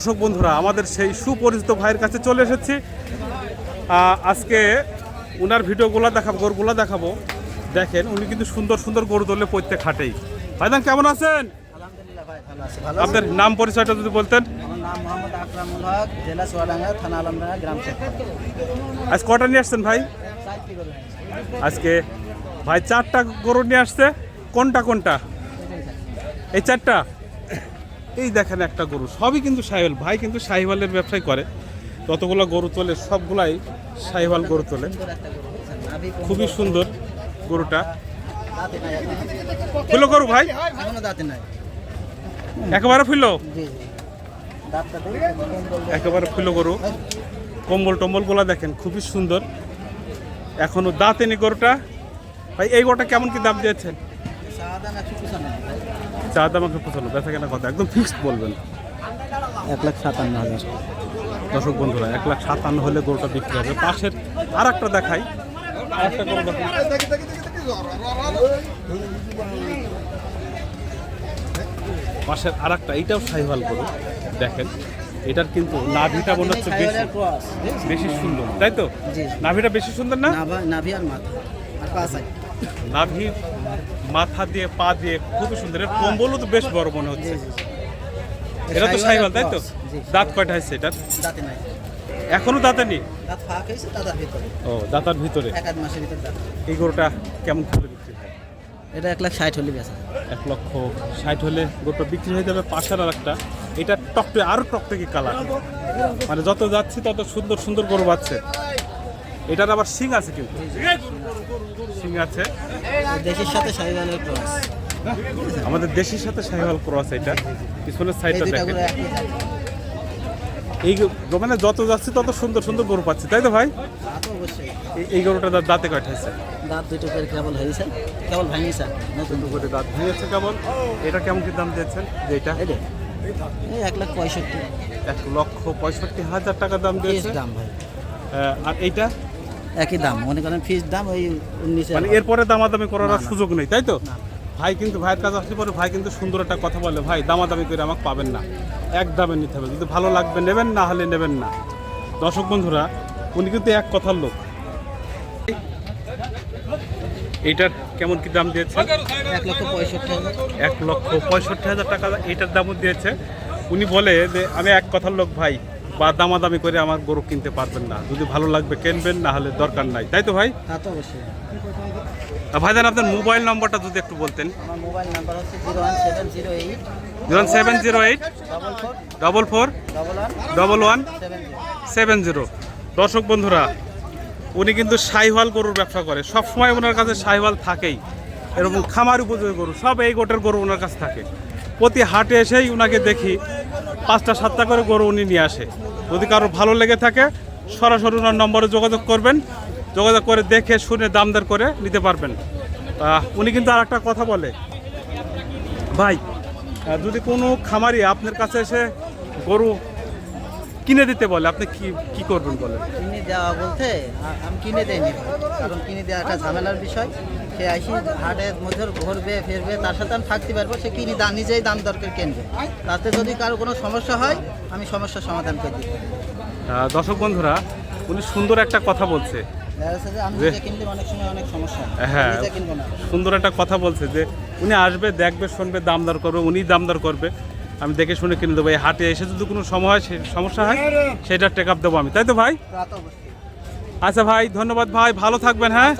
দর্শক বন্ধুরা আমাদের সেই সুপরিচিত ভাইয়ের কাছে চলে এসেছি। আজকে উনার ভিডিওগুলো দেখাবো গরুগুলো দেখাবো। দেখেন উনি কিন্তু সুন্দর সুন্দর গরু ধরলে প্রত্যেক হাটেই। ভাইদান কেমন আছেন? ভাই আপনার নাম পরিচয়টা যদি বলতেন। আজ কটা নিয়ে আসছেন ভাই? আজকে ভাই চারটা গরু নিয়ে আসছে। কোনটা কোনটা? এই চারটা? এই দেখেন একটা গরু, সবই কিন্তু সাহিওয়াল। ভাই কিন্তু সাহিওয়ালের ব্যবসায় করে। যতগুলো গরু তোলে, সবগুলাই সাহিওয়াল গরু তোলে। খুবই সুন্দর গরুটা। দাঁতে ফুলো গরু ভাই? দাঁতে একেবারে ফুলো। একেবারে ফুলো গরু। কম্বল টম্বলগুলো দেখেন, খুবই সুন্দর। এখনও দাঁতেনি গরুটা। ভাই, এই গরুটা কেমন কি দাম দিয়েছেন? চা দাম আমাকে পছন্দ বেচা কেনা কথা। একদম ফিক্সড বলবেন। এক লাখ সাতান্ন হাজার। দর্শক বন্ধুরা এক লাখ সাতান্ন হলে গরুটা বিক্রি হবে। পাশের আর একটা দেখাই। আর একটা গরু পাশের আর একটা এইটাও সাইভাল গরু। দেখেন এটার কিন্তু নাভিটা মনে হচ্ছে বেশি বেশি সুন্দর। তাই তো। নাভিটা বেশি সুন্দর না? নাভা- নাভি আর মাথা। আর নাভি মাথা দিয়ে পা দিয়ে খুবই সুন্দর। এর কম্বলও তো বেশ বড় মনে হচ্ছে। এটা তো সাইভাল তাই তো? দাঁত কয়টা হয়েছে দাঁতে নাই। এখনও দাঁতে নেই? দাঁত ফাঁক হয়েছে দাদার ভিতরে। ও দাঁতার ভিতরে? এক আধ মাসের ভিতরে দাঁত। এই গরুটা কেমন করে বিক্রি হয়? এটা এক লাখ ষাট হলে বেচা এক লক্ষ ষাট হলে গরুটা বিক্রি হয়ে যাবে পাশের আর একটা এটা টকটে আরও টকটকে কালার। মানে যত যাচ্ছি তত সুন্দর সুন্দর গরু পাচ্ছে এটার আবার শিং আছে কিন্তু। শিং আছে। দেশের সাথে সাইওয়ালের ক্রস আমাদের দেশের সাথে সাহিওয়াল ক্রস এটা। পিছনের সাইডটা দেখেন। এই মানে যত যাচ্ছি তত সুন্দর সুন্দর গরু পাচ্ছি তাই তো ভাই? এই- গরুটা দাঁতে কয়টা হয়েছে? দাঁত দুটো করে কেবল হয়েছে কেবল ভাঙিয়েছে নতুন। করে দাঁত ভেঙেছে কেমন এটা কেমন কি দাম দিয়েছেন? যে। এটা এই এক লাখ পঁয়ষট্টি। এক লক্ষ পঁয়ষট্টি হাজার টাকা দাম দিয়েছে। দাম ভাই। আর এইটা? একই দাম। মনে করেন ফিস দাম ওই উনিশে মানে এরপরে দামাদামি করার আর। সুযোগ নেই তাই তো? ভাই কিন্তু ভাইয়ের কাছে আসলে পরে ভাই কিন্তু সুন্দর একটা কথা বলে ভাই দামাদামি করে আমাকে পাবেন না। এক দামে নিতে হবে। যদি ভালো লাগবে নেবেন না হলে নেবেন না। দর্শক বন্ধুরা উনি কিন্তু এক কথার লোক। এইটার কেমন কি দাম দিয়েছে? এক লক্ষ পঁয়ষট্টি হাজার। এক লক্ষ পঁয়ষট্টি হাজার টাকা এইটার দামও দিয়েছে। উনি বলে যে আমি এক কথার লোক ভাই। বা দামাদামি করে আমার গরু কিনতে পারবেন না। যদি ভালো লাগবে কিনবেন না হলে দরকার নাই। তাই তো ভাই? তা তো অবশ্যই। আর ভাইজান আপনার মোবাইল নম্বরটা যদি একটু বলতেন। আমার মোবাইল নাম্বার হচ্ছে zero one seven zero eight. Zero seven zero eight. Double four. Double four. Double one. Double one. Seven zero. Seven zero. দর্শক বন্ধুরা উনি কিন্তু সাইওয়াল গরুর ব্যবসা করে। সব সময় ওনার কাছে সাইওয়াল থাকেই। এরকম খামার উপযোগী গরু সব এই গোটের গরু ওনার কাছে থাকে। প্রতি হাটে এসেই ওনাকে দেখি। পাঁচটা, সাতটা করে গরু উনি নিয়ে আসে। যদি কারও ভালো লেগে থাকে, সরাসরি ওনার নম্বরে যোগাযোগ করবেন। যোগাযোগ করে দেখে শুনে দামদার করে নিতে পারবেন। উনি কিন্তু আর একটা কথা বলে। ভাই যদি কোনো খামারি আপনার কাছে এসে গরু কিনে দিতে বলে আপনি কি কি করবেন বলেন? কিনে দেওয়া বলতে আমি কিনে দেয়নি কারণ কিনে দেওয়া একটা ঝামেলার বিষয়। সে আসি হাটের মধ্যে ঘুরবে ফিরবে তার সাথে আমি থাকতে পারব সে কিনে দাম নিজেই দাম দরকার কিনবে। তাতে যদি কারও কোনো সমস্যা হয় আমি সমস্যার সমাধান করে দিই। দর্শক বন্ধুরা উনি সুন্দর একটা কথা বলছে। হ্যাঁ। সুন্দর একটা কথা বলছে যে উনি আসবে দেখবে শুনবে দামদার করবে উনি দামদার করবে। আমি দেখে শুনে কিনে দেবো। এই হাটে এসে যদি কোনো সময় হয় সে- সমস্যা হয় সেটা টেক আপ দেবো আমি। তাই তো ভাই? আচ্ছা ভাই ধন্যবাদ ভাই ভালো থাকবেন হ্যাঁ?